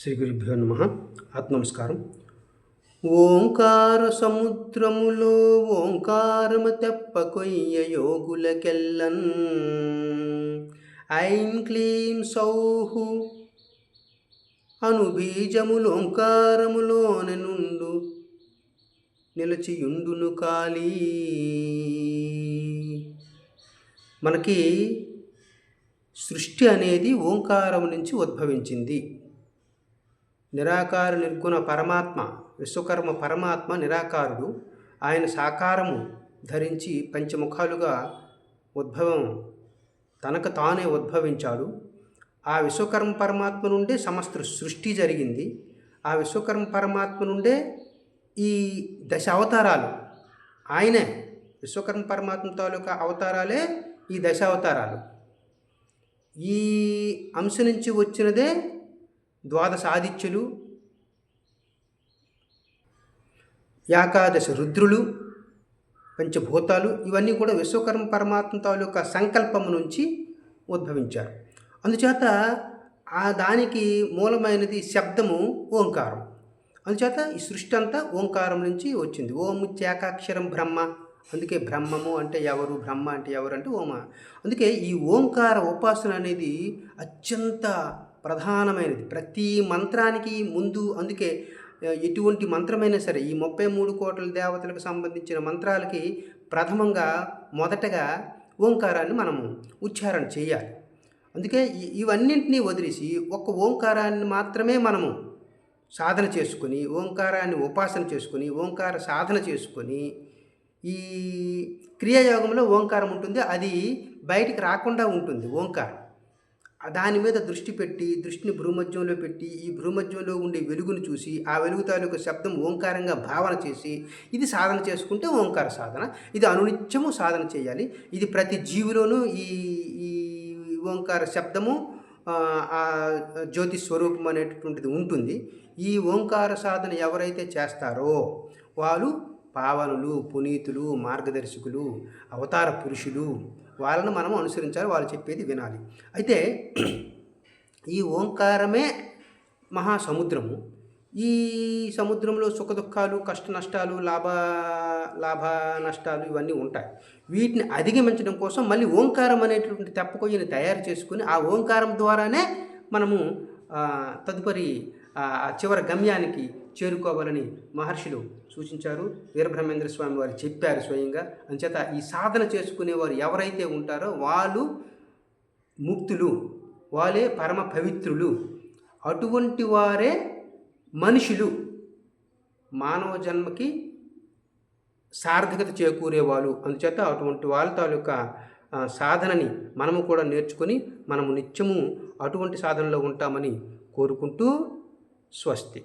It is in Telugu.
శ్రీ గురుభ్యో నమ. ఆత్మనమస్కారం. ఓంకార సముద్రములో ఓంకారము తెప్పకొయ్య యోగులకెల్లన్. ఐం క్లీం సౌహు అను బీజములు నుండు నిలచియుండును కాళీ. మనకి సృష్టి అనేది ఓంకారం నుంచి ఉద్భవించింది. నిరాకార నిర్గుణ పరమాత్మ విశ్వకర్మ పరమాత్మ నిరాకారుడు. ఆయన సాకారము ధరించి పంచముఖాలుగా ఉద్భవం తనకు తానే ఉద్భవించాడు. ఆ విశ్వకర్మ పరమాత్మ నుండే సమస్త సృష్టి జరిగింది. ఆ విశ్వకర్మ పరమాత్మ నుండే ఈ దశ అవతారాలు. ఆయనే విశ్వకర్మ పరమాత్మ తాలూకా అవతారాలే ఈ దశ అవతారాలు ఈ అంశ నుంచి వచ్చినదే ద్వాదశ ఆదిత్యులు ఏకాదశ రుద్రులు పంచభూతాలు ఇవన్నీ కూడా విశ్వకర్మ పరమాత్మ తాలూకా సంకల్పం నుంచి ఉద్భవించారు. అందుచేత ఆ దానికి మూలమైనది శబ్దము ఓంకారం. అందుచేత ఈ సృష్టి అంతా ఓంకారం నుంచి వచ్చింది. ఓము చేకాక్షరం బ్రహ్మ. అందుకే బ్రహ్మము అంటే ఎవరు బ్రహ్మ అంటే ఎవరు అంటే ఓమ. అందుకే ఈ ఓంకార ఉపాసన అనేది అత్యంత ప్రధానమైనది. ప్రతి మంత్రానికి ముందు అందుకే ఎటువంటి మంత్రమైనా సరే ఈ ముప్పై మూడు కోట్ల దేవతలకు సంబంధించిన మంత్రాలకి ప్రథమంగా మొదటగా ఓంకారాన్ని మనము ఉచ్చారణ చేయాలి. అందుకే ఇవన్నింటినీ వదిలేసి ఒక్క ఓంకారాన్ని మాత్రమే మనము సాధన చేసుకొని ఓంకారాన్ని ఉపాసన చేసుకొని ఓంకార సాధన చేసుకొని ఈ క్రియాయోగంలో ఓంకారం ఉంటుంది. అది బయటికి రాకుండా ఉంటుంది ఓంకారం. దాని మీద దృష్టి పెట్టి దృష్టిని భ్రూమధ్యంలో పెట్టి ఈ భ్రూమధ్యంలో ఉండే వెలుగును చూసి ఆ వెలుగు తాలూకు శబ్దం ఓంకారంగా భావన చేసి ఇది సాధన చేసుకుంటే ఓంకార సాధన ఇది అనునిత్యము సాధన చేయాలి. ఇది ప్రతి జీవిలోనూ ఈ ఈ ఓంకార శబ్దము ఆ జ్యోతి స్వరూపం అనేటటువంటిది ఉంటుంది. ఈ ఓంకార సాధన ఎవరైతే చేస్తారో వాళ్ళు పావనులు పునీతులు మార్గదర్శకులు అవతార పురుషులు వాళ్ళను మనం అనుసరించాలి వాళ్ళు చెప్పేది వినాలి. అయితే ఈ ఓంకారమే మహాసముద్రము. ఈ సముద్రంలో సుఖ దుఃఖాలు కష్ట నష్టాలు లాభ లాభ నష్టాలు ఇవన్నీ ఉంటాయి. వీటిని అధిగమించడం కోసం మళ్ళీ ఓంకారం అనేటువంటి తెప్పకొయ్యని తయారు చేసుకుని ఆ ఓంకారం ద్వారానే మనము తదుపరి చివరి గమ్యానికి చేరుకోవాలని మహర్షులు సూచించారు. వీరబ్రహ్మేంద్ర స్వామి వారు చెప్పారు స్వయంగా. అంచేత ఈ సాధన చేసుకునేవారు ఎవరైతే ఉంటారో వాళ్ళు ముక్తులు వాళ్ళే పరమ పవిత్రులు. అటువంటి వారే మనుషులు. మానవ జన్మకి సార్థకత చేకూరేవాళ్ళు అందుచేత అటువంటి వాళ్ళ తాలూకా సాధనని మనము కూడా నేర్చుకొని మనము నిత్యము అటువంటి సాధనలో ఉంటామని కోరుకుంటూ स्वस्ति